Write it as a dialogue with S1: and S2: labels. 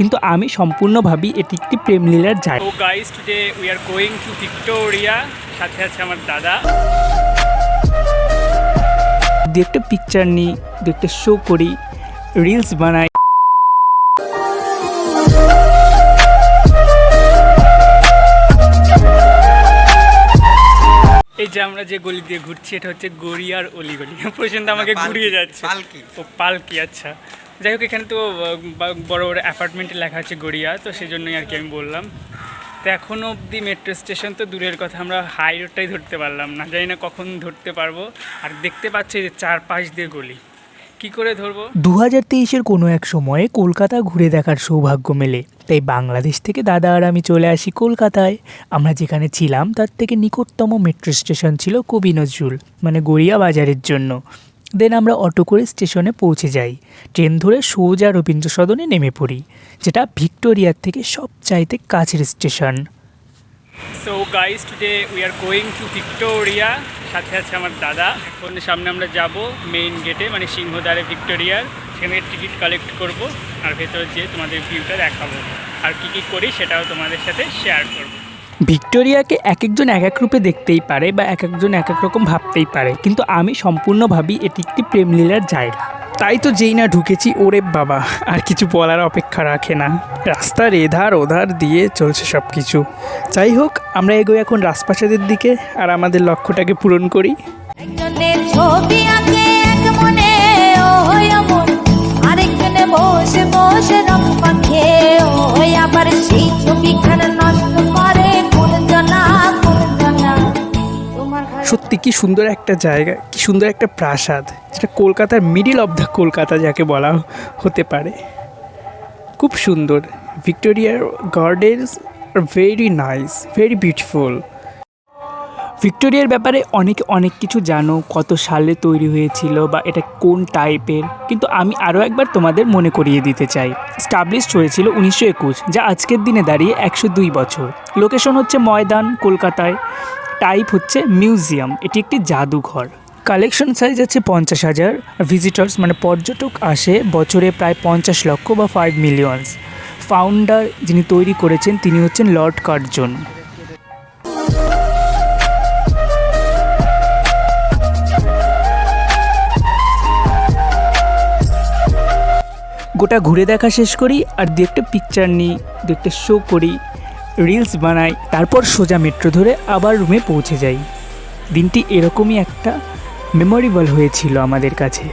S1: কিন্তু আমি সম্পূর্ণ ভাবি এটি একটি প্রেমলীলার জায়গা।
S2: তো guys today we are going to Victoria সাথে আছে আমার দাদা।
S1: দু একটা পিকচার নিই দু একটা শো করি রিলস বানাই।
S2: এই যে আমরা যে গলি দিয়ে ঘুরছি এটা হচ্ছে গড়িয়ার অলিগলি। প্রশান্ত আমাকে ঘুরিয়ে যাচ্ছে।
S3: পালকি।
S2: ও পালকি আচ্ছা। যাই হোক, এখানে তো বড় বড় অ্যাপার্টমেন্টে লেখা আছে গড়িয়া, তো সেই জন্যই আর কি আমি বললাম। তো এখনও অবধি মেট্রো স্টেশন তো দূরের কথা, আমরা হাই রোডটাই ধরতে পারলাম না, জানি না কখন ধরতে পারব। আর দেখতে পাচ্ছি যে চার পাশ দিয়ে গলি। কি করে ধরবো?
S1: দু হাজার তেইশের কোনো এক সময়ে কলকাতা ঘুরে দেখার সৌভাগ্য মেলে। তাই বাংলাদেশ থেকে দাদা আর আমি চলে আসি কলকাতায়। আমরা যেখানে ছিলাম, তার থেকে নিকটতম মেট্রো স্টেশন ছিল কবি নজরুল মানে গড়িয়া বাজারের জন্য। দেন আমরা অটো করে স্টেশনে পৌঁছে যাই। ট্রেন ধরে সোজা রবীন্দ্র সদনে নেমে পড়ি, যেটা ভিক্টোরিয়ার থেকে সবচাইতে কাছের station.
S2: So guys today we are going to Victoria সাথে আছে আমার দাদা। এখন সামনে আমরা যাব মেইন গেটে মানে সিংহদ্বারে ভিক্টোরিয়ার সেখানে টিকিট কালেক্ট করব, আর ভেতরে যেয়ে তোমাদের ভিউটা দেখাবো। আর কী কী করি সেটাও তোমাদের সাথে শেয়ার করব।
S1: ভিক্টোরিয়াকে এক একজন এক এক রূপে দেখতেই পারে বা এক একজন এক এক রকম ভাবতেই পারে, কিন্তু আমি সম্পূর্ণ ভাবি এটি একটি প্রেমলীলার জায়গা। তাই তো যেই না ঢুকেছি, ওরে বাবা, আর কিছু বলার অপেক্ষা রাখে না। রাস্তার এধার ওধার দিয়ে চলছে সব কিছু যাই হোক, আমরা এগোই এখন রাজপ্রাসাদের দিকে, আর আমাদের লক্ষ্যটাকে পূরণ করি।
S4: বসে বসে রং পাখে ও আবার সেই
S1: সত্যি কি সুন্দর একটা জায়গা, কি সুন্দর একটা প্রাসাদ, যেটা কলকাতার মিডিল অফ দ্য কলকাতা যাকে বলা হতে পারে। খুব সুন্দর। ভিক্টোরিয়ার গার্ডেন্স আর ভেরি নাইস ভেরি বিউটিফুল ভিক্টোরিয়ার ব্যাপারে অনেকে, অনেক কিছু জানো, কত সালে তৈরি হয়েছিল বা এটা কোন টাইপের কিন্তু আমি আরও একবার তোমাদের মনে করিয়ে দিতে চাই। স্টাবলিশড হয়েছিল উনিশশো একুশ, যা আজকের দিনে দাঁড়িয়ে একশো দুই বছর। লোকেশন হচ্ছে ময়দান, কলকাতায়। টাইপ হচ্ছে মিউজিয়াম এটি একটি জাদুঘর। কালেকশন সাইজ আছে পঞ্চাশ হাজার। ভিজিটার্স মানে পর্যটক আসে বছরে প্রায় পঞ্চাশ লক্ষ বা ফাইভ মিলিয়নস ফাউন্ডার যিনি তৈরি করেছেন, তিনি হচ্ছেন লর্ড কার্জন গোটা ঘুরে দেখা শেষ করি আর দু একটা পিকচার নিই, দু একটা শো করি। রিলস বানাই, তারপর সোজা মেট্রো ধরে আবার রুমে পৌঁছে যাই। দিনটি এরকমই একটা মেমোরেবল হয়েছিল আমাদের কাছে।